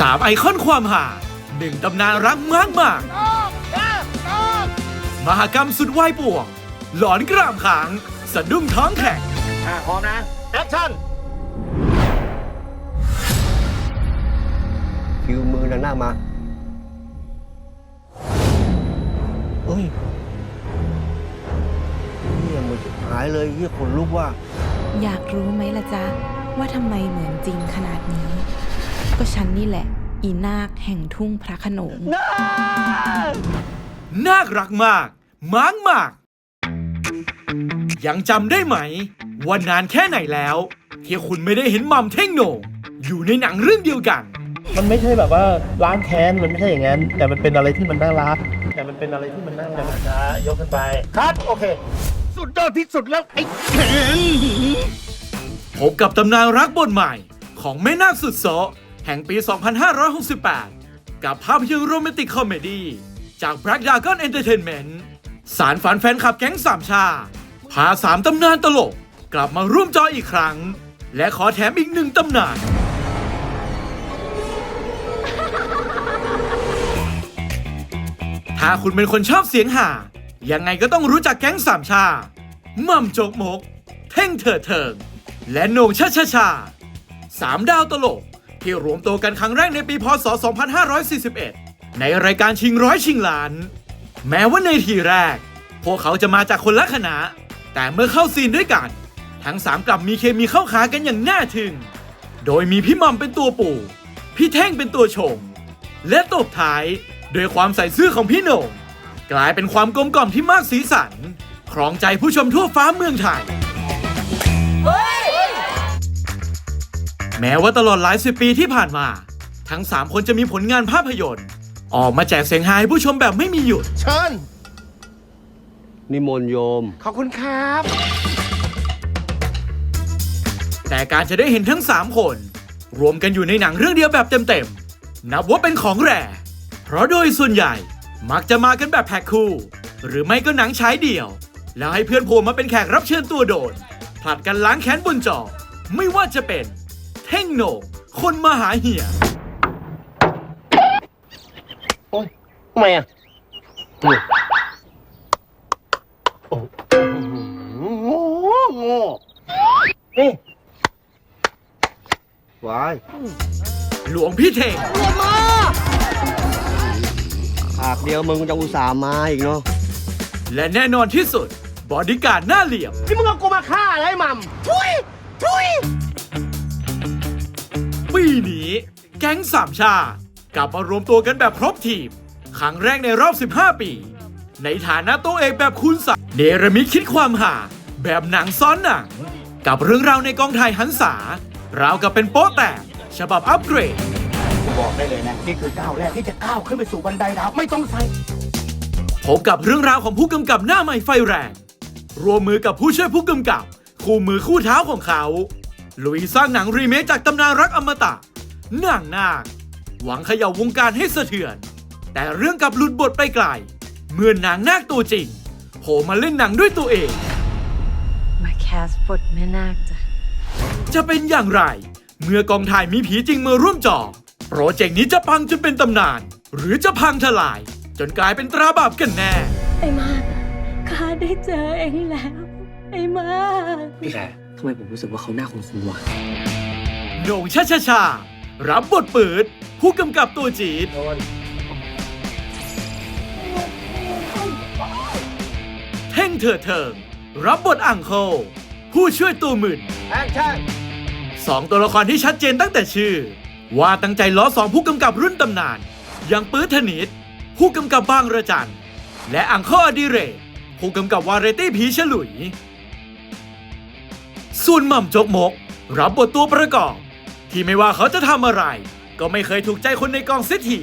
สามไอคอนความหาหนึ่งตำนานรักมากมากมหากรรมสุดวายป่วง หลอนกรามขาง สะดุ้งท้องแข็งอะพร้อมนะ แอคชั่นคิวมือหน้ามาเฮ้ยเฮียมือชิบหายเลยเฮียขนลุกว่า อยากรู้ไหมล่ะจ๊ะ ว่าทำไมเหมือนจริงขนาดนี้ ก็ฉันนี่แหละ อีนาคแห่งทุ่งพระโขนง น่ารักมากม้างมาก ยังจำได้ไหม ว่านานแค่ไหนแล้ว ที่คุณไม่ได้เห็นมัมเท่งโหน่งอยู่ในหนังเรื่องเดียวกัน มันไม่ใช่แบบว่าล้างแค้นมันไม่ใช่อย่างนั้น แต่มันเป็นอะไรที่มันน่ารัก แต่มันเป็นอะไรที่มันน่ารักนะยกขึ้นไปคัดโอเค สุดยอดที่สุดแล้วไอ้แขนพบกับตำนานรักบทใหม่ของแม่นาคสุดโซะ แห่งปี 2568 กับภาพยนตร์โรแมนติกคอมเมดี้จาก Black Dragon Entertainment สารฝันแฟนคลับแก๊งสามชา พาสามตำนานตลก กลับมาร่วมจออีกครั้ง และขอแถมอีกหนึ่งตำนานถ้าคุณเป็นคนชอบเสียงห่า ยังไงก็ต้องรู้จักแก๊งสามชาม่ำโจกมก เท่งเถิดเทิง และโหน่งชาชาชาสามดาวตลก ที่รวมตัวกันครั้งแรกในปีพศ 2541 ในรายการชิงร้อยชิงล้าน แม้ว่าในทีแรก พวกเขาจะมาจากคนละคณะ แต่เมื่อเข้าซีนด้วยกัน ทั้งสามกลับมีเคมีเข้าขากันอย่างน่าทึ่ง โดยมีพี่มัมเป็นตัวปู่ พี่เท่งเป็นตัวชงและตบท้ายด้วยความใส่ซื่อของพี่โหน่งกลายเป็นความกลมกล่อมที่มากสีสัน ครองใจผู้ชมทั่วฟ้าเมืองไทย แม้ว่าตลอดหลายสิบปีที่ผ่านมา ทั้ง 3 คนจะมีผลงานภาพยนตร์ ออกมาแจกเสียงฮาให้ผู้ชมแบบไม่มีหยุด เชิญ นิมนต์โยม ขอบคุณครับ แต่การจะได้เห็นทั้ง 3 คน รวมกันอยู่ในหนังเรื่องเดียวแบบเต็มๆ นับว่าเป็นของแร่เพราะโดยส่วนใหญ่มักจะมากันแบบแพ็คคู่ หรือไม่ก็หนังฉายเดี่ยว แล้วให้เพื่อนโผล่มาเป็นแขกรับเชิญตัวโดดผลัดกันล้างแค้นบนจอไม่ว่าจะเป็น เท่งโหนคนมาหาเหี่ยโอ้ยทำไมอะโอ้โง่โง่นี่วายหลวงพี่เท่งฉากเดียวมึงจะอุตส่าห์มาอีกเนาะและแน่นอนที่สุด บอดี้การ์ดหน้าเหลี่ยม นี่มึงเอากูมาฆ่าอะไรมัมทุยทุย นี้ แก๊งสามชาติกลับมารวมตัวกันแบบครบทีม ครั้งแรกในรอบ 15 ปี ในฐานะตัวเอกแบบคูณสามเนรมิตคิดความหา แบบหนังซ้อนหนัง กับเรื่องราวในกองถ่ายหันษาราวกับเป็นโป๊ะแตกฉบับอัปเกรด บอกได้เลยนะนี่คือก้าวแรกที่จะก้าวขึ้นไปสู่บันไดดาวไม่ต้องใส่พบกับเรื่องราวของผู้กำกับหน้าใหม่ไฟแรง รวมมือกับผู้ช่วยผู้กำกับ คู่มือคู่เท้าของเขา ลุยสร้างหนังรีเมคจากตำนานรักอมตะนางนาคหวังเขย่าวงการให้สะเทือน แต่เรื่องกลับหลุดบทไปไกล เมื่อนางนาคตัวจริงโผล่มาเล่นหนังด้วยตัวเอง มาแคสบทแม่นาคจ้ะจะเป็นอย่างไร เมื่อกองถ่ายมีผีจริงมาร่วมจอโปรเจกต์นี้จะพังจนเป็นตำนาน หรือจะพังทลาย จนกลายเป็นตราบาปกันแน่ ไอ้มากข้าได้เจอเองแล้ว ไอ้มากพี่แข ทำไมผมรู้สึกว่าเขาหน้าคุ้นๆวะโหน่งชาชาชา รับบทปืดผู้กำกับตัวจีดเท่งเถิดเทิง รับบทอ่างโคลผู้ช่วยตัวหมื่นแอคชั่นสองตัวละครที่ชัดเจนตั้งแต่ชื่อ ว่าตั้งใจล้อสองผู้กำกับรุ่นตำนาน อย่างปื้ดธนิต ผู้กำกับบางระจัน และอังคออดิเรกผู้กำกับวาไรตี้ผีฉลุย ส่วนหม่ำจกมก รับบทตัวประกอบ ที่ไม่ว่าเขาจะทำอะไร ก็ไม่เคยถูกใจคนในกองเสียที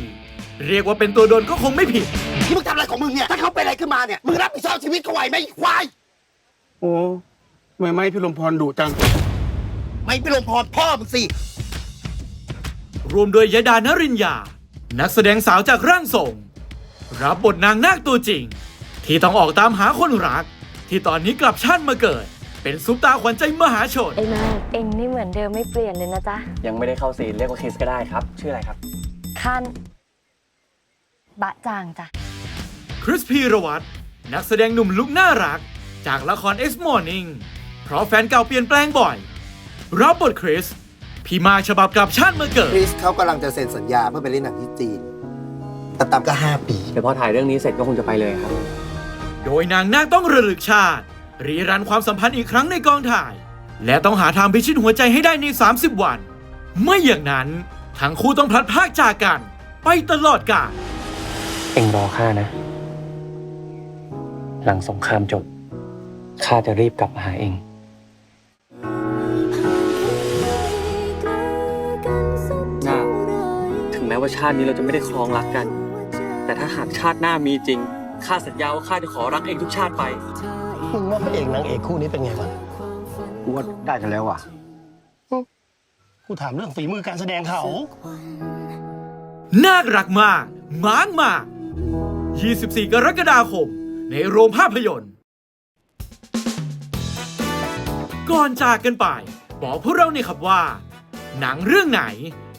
เรียกว่าเป็นตัวโดนก็คงไม่ผิด ที่มึงทำอะไรของมึงเนี่ย ถ้าเขาเป็นอะไรขึ้นมาเนี่ย มึงรับผิดชอบชีวิตเขาไหวไหมไอ้ควาย โอ้ทำไมไม่พี่ลมพรดุจัง ไม่ไปลงพรพ่อมึงสิ รวมโดยยดานรินยานักแสดงสาวจากร่างทรง รับบทนางนาคตัวจริง ที่ต้องออกตามหาคนรัก ที่ตอนนี้กลับชาติมาเกิด เป็นซุปตาขวัญใจมหาชน ไอ้มากเองนี่เหมือนเดิมไม่เปลี่ยนเลยนะจ๊ะยังไม่ได้เข้าซีนเรียกว่าคิสก็ได้ครับ ชื่ออะไรครับ ขั้นบะจางจ้ะ คริสพีรวัตรนักแสดงหนุ่มลุกน่ารัก จากละคร X Morning เพราะแฟนเก่าเปลี่ยนแปลงบ่อย รับบทคริสพี่มาฉบับกลับชาติมาเกิด คริสเขากำลังจะเซ็นสัญญาเพื่อไปเล่นหนังที่จีนแต่ตามก็ห้าปี เดี๋ยวพอถ่ายเรื่องนี้เสร็จก็คงจะไปเลยครับ โดยนางนาคต้องระลึกชาติ รีรันความสัมพันธ์อีกครั้งในกองถ่าย และต้องหาทางพิชิตหัวใจให้ได้ใน 30 วัน ไม่อย่างนั้น ทั้งคู่ต้องพลัดพรากจากกัน ไปตลอดกาลเองรอข้านะ หลังสงครามจบข้าจะรีบกลับมาหาเองนาคถึงแม้ว่าชาตินี้เราจะไม่ได้ครองรักกัน แต่ถ้าหากชาติหน้ามีจริง ข้าสัญญาว่าข้าจะขอรักเองทุกชาติไป มึงว่าพระเอกนางเอกคู่นี้เป็นไงวะกูว่าได้กันแล้วอะกูถามเรื่องฝีมือการแสดงเขานาครักมากม้างมาก 24 กรกฎาคม ในโรงภาพยนตร์ ก่อนจากกันไป บอกพวกเราเนี่อยครับว่า หนังเรื่องไหน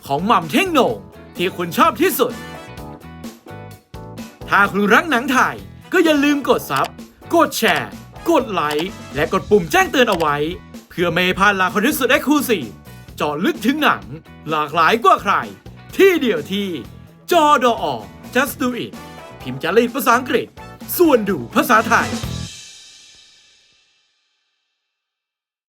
ของหม่ำเท่งโหน่งที่คุณชอบที่สุด ถ้าคุณรักหนังไทยก็อย่าลืมกดซับ กดแชร์ กดไลค์ และกดปุ่มแจ้งเตือนเอาไว้ เพื่อไม่พลาดลาคอนเทนต์สุดเอ็กซ์คลูซีฟเจาะลึกถึงหนัง หลากหลายกว่าใคร ที่เดียวที่ จอดอ just do it พิมพ์จารีตภาษาอังกฤษ ส่วนดูภาษาไทย